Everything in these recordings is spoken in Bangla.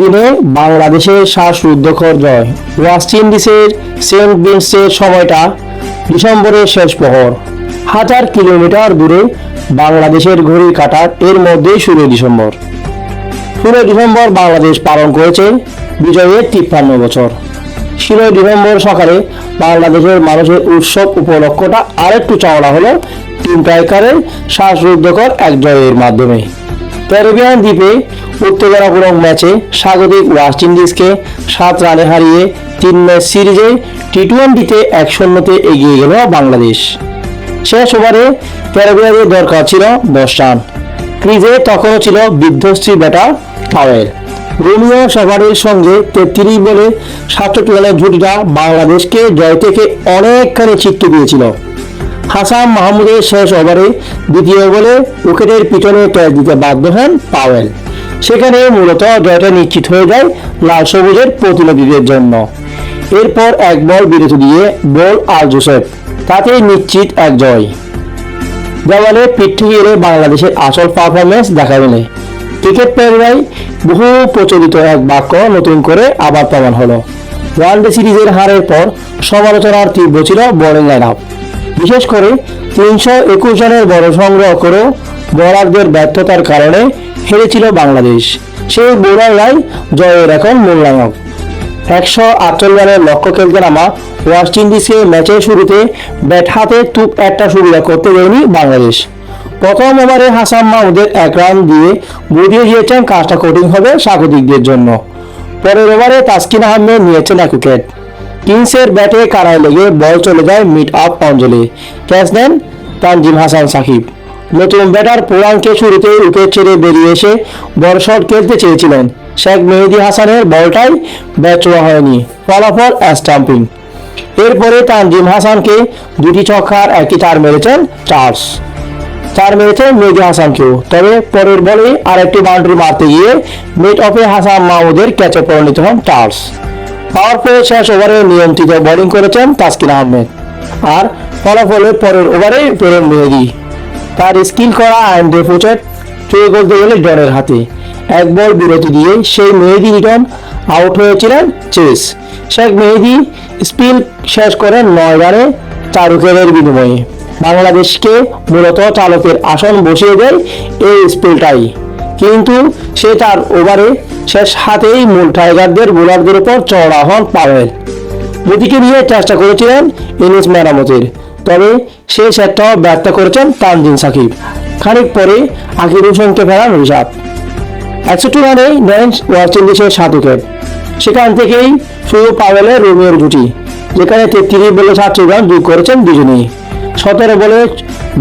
দিনে বাংলাদেশের শ্বাসরুদ্ধকর জয়। ওয়েস্ট ইন্ডিজের সেন্ট বিন্সের সময়টা ডিসেম্বরের শেষ প্রহর। হাজার কিলোমিটার দূরে বাংলাদেশের ঘড়ি কাটার এর মধ্যেই শুরু ডিসেম্বর। ষোলোই ডিসেম্বর বাংলাদেশ পালন করেছে বিজয়ের তিপ্পান্ন বছর। ষোলোই ডিসেম্বর সকালে বাংলাদেশের মানুষের উৎসব উপলক্ষটা আরেকটু চওড়া হলো টিম টাইকারের শ্বাসরুদ্ধকর এক জয়ের মাধ্যমে। ক্যারিবিয়ান দ্বীপে উত্তেজনাপূর্ণ ম্যাচে স্বাগতিক ওয়েস্ট ইন্ডিজকে সাত রানে হারিয়ে তিন ম্যাচ সিরিজে টি টোয়েন্টিতে এক শূন্যতে এগিয়ে গেল বাংলাদেশ। শেষ ওভারে ক্যারিবিয়ানের দরকার ছিল দশ রান। ক্রিজে তখনও ছিল বিধ্বস্ত্রী ব্যাটার পাওয়েল। রোমিও সাভারের সঙ্গে তেত্রিশ বলে সাতষট্টি রানের জুটিটা বাংলাদেশকে জয় থেকে অনেকখানি চিত্ত দিয়েছিল। হাসান মাহমুদের শেষ ওভারে দ্বিতীয় বলে উইকেটের পিছনে ক্যাচ দিতে বাধ্য হন পাওয়েল। সেখানে মূলত জয়টা নিশ্চিত হয়ে যায় লাল সবুজের প্রতিনিধিদের জন্য। এরপর এক বল বিরতি দিয়ে বল আল জোসেফ, তাতে নিশ্চিত এক জয়। দেওয়ালে পিঠ এলে বাংলাদেশের আসল পারফরমেন্স দেখা মেলে ক্রিকেট প্রেমীরাই বহু প্রচলিত এক বাক্য নতুন করে আবার প্রমাণ হলো। ওয়ানডে সিরিজের হারের পর সমালোচনার তীব্র ছিল বোলিং লাইন আপ। বিশেষ করে তিনশো একুশ রানের বড় সংগ্রহ করেও বোলারদের ব্যর্থতার কারণে হেরেছিল বাংলাদেশ। সেই বোলাররাই জয়ের এখন মূল্যায়ক একশো আটচল্লিশ রানের লক্ষ্য খেলতে নামা ওয়েস্ট ইন্ডিজকে ম্যাচের শুরুতে ব্যাট হাতে তুপ একটা সুবিধা করতে দেয়নি বাংলাদেশ। প্রথম ওভারে হাসান মাহমুদের এক রান দিয়ে বুঝিয়ে দিয়েছেন কাজটা কঠিন হবে স্বাগতিকদের জন্য। পরের ওভারে তাসকিন আহমেদ নিয়েছেন এক উইকেট। কিংসের ব্যাটে কারায় লেগে বল চলে যায় মিড আপ অঞ্চলে ক্যাচ নেন তানজিম হাসান সাকিব। নতুন ব্যাটার পুরানকে শুরুতে উইকেট ছেড়ে বেরিয়ে এসে বড় শট খেলতে চেয়েছিলেন। শেখ মেহেদি হাসানের বলটাই ব্যাট ছোঁয়া হয়নি। ফলাফল স্টাম্পিং এরপরে তানজিম হাসানকে দুটি ছক্কার একটি চার মেরেছেন চার্লস। চার মেরেছেন মেহেদি হাসানকেও। তবে পরের বলে আরেকটি বাউন্ডারি মারতে গিয়ে মিড অফে হাসান মাহমুদের ক্যাচে পরিণত হন চার্লস। পাওয়ার প্লে শেষ ওভারে নিয়ন্ত্রিত বোলিং করেছেন তাসকিন আহমেদ। আর ফলাফলে পরের ওভারে প্রেরণ মেহেদি। তার স্কিল করা আইন ডেফোচেট চুয়ে করতে গেলে ডনের হাতে। এক বল বিরতি দিয়ে সেই মেহেদি রিটার্ন আউট হয়েছিলেন চেস। শেখ মেহেদি স্পিল শেষ করেন নয় রানে চার উইকেটের বিনিময়ে। বাংলাদেশকে মূলত চালকের আসন বসিয়ে দেয় এই স্পিলটাই কিন্তু সে তার ওভারে শেষ হাতেই মূল টাইগারদের বোলারদের উপর চড়া হন পাওয়েল। মোদিকে নিয়ে চেষ্টা করেছিলেন ইনিংস মেরামতের, তবে সে সেটটাও ব্যর্থ করেছেন তানজিন সাকিব। খানিক পরে আকির হোসেনকে ফেরান রিশাদ একষট্টি রানে নেন ওয়েস্ট ইন্ডিজের সাত উইকেট। সেখান থেকেই শুরু পাওয়েলের রোমিওর জুটি, যেখানে তেত্রিশ বলে সাতটি রান যোগ করেছেন দুজনেই। সতেরো বলে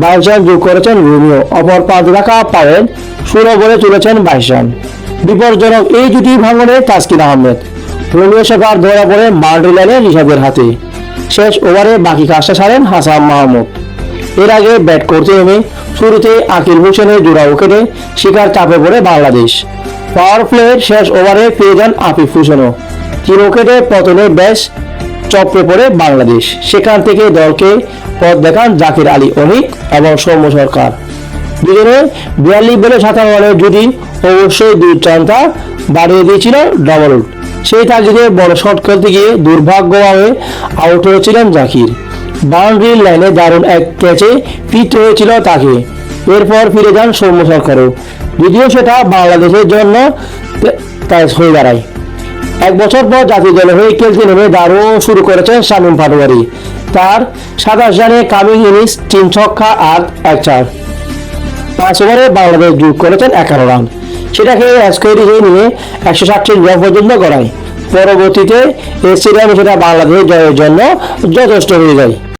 বাইশ রান যোগ করেছেন রোমিও। অপর পাঁচ রাখা পাওয়েল ষোলো বলে তুলেছেন বাইশ রান বিপজ্জনক এই জুটি ভাঙনে তাসকিন আহমেদ। রোমিও শেখার ধরা পড়ে বাউন্ডারি লাইনে রিশাদের হাতে। শেষ ওভারে বাকি কাজটা ছাড়েন হাসান মাহমুদ। এর আগে ব্যাট করতে নেমে শুরুতে আকিল হোসেনের জোড়া উইকেটে শিকার চাপে পড়ে বাংলাদেশ। পাওয়ার প্লের শেষ ওভারে পেয়ে যান আফিফ হোসেনও। তিন উইকেটে পতনে বেশ চপড়ে পড়ে বাংলাদেশ। সেখান থেকে দলকে পথ দেখান জাকির আলী অনিক এবং সৌম্য সরকার। দুজনে বিয়াল্লিশ বলে সাতান্ন রানের জুটি অবশ্যই দুই চান্তা বাড়িয়ে দিয়েছিল ডবল সেই তাগিদে বড় শট খেলতে গিয়ে দুর্ভাগ্যভাবে আউট হয়েছিলেন জাকির। বাউন্ডারি লাইনে দারুণ এক ক্যাচে ফিট হয়েছিল তাকে। এরপর ফিরে যান সৌম্য সরকারও। যদিও সেটা বাংলাদেশের জন্য হয়ে দাঁড়ায়। এক বছর পর জাতীয় দলে হয়ে খেলতে নেমে দারুণ শুরু করেছেন শামীম পাটোয়ারি। তার সাতাশ রানে কামিং ইনিংস, তিন ছক্কা আর এক চার। পাঁচ ওভারে বাংলাদেশ যোগ করেছেন এগারো রান। সেটাকে স্কোয়ারি হয়ে নিয়ে একশো ষাটটি জয় পর্যন্ত করায় পরবর্তীতে স্টেডিয়ামে সেটা বাংলাদেশের জয়ের জন্য যথেষ্ট হয়ে যায়।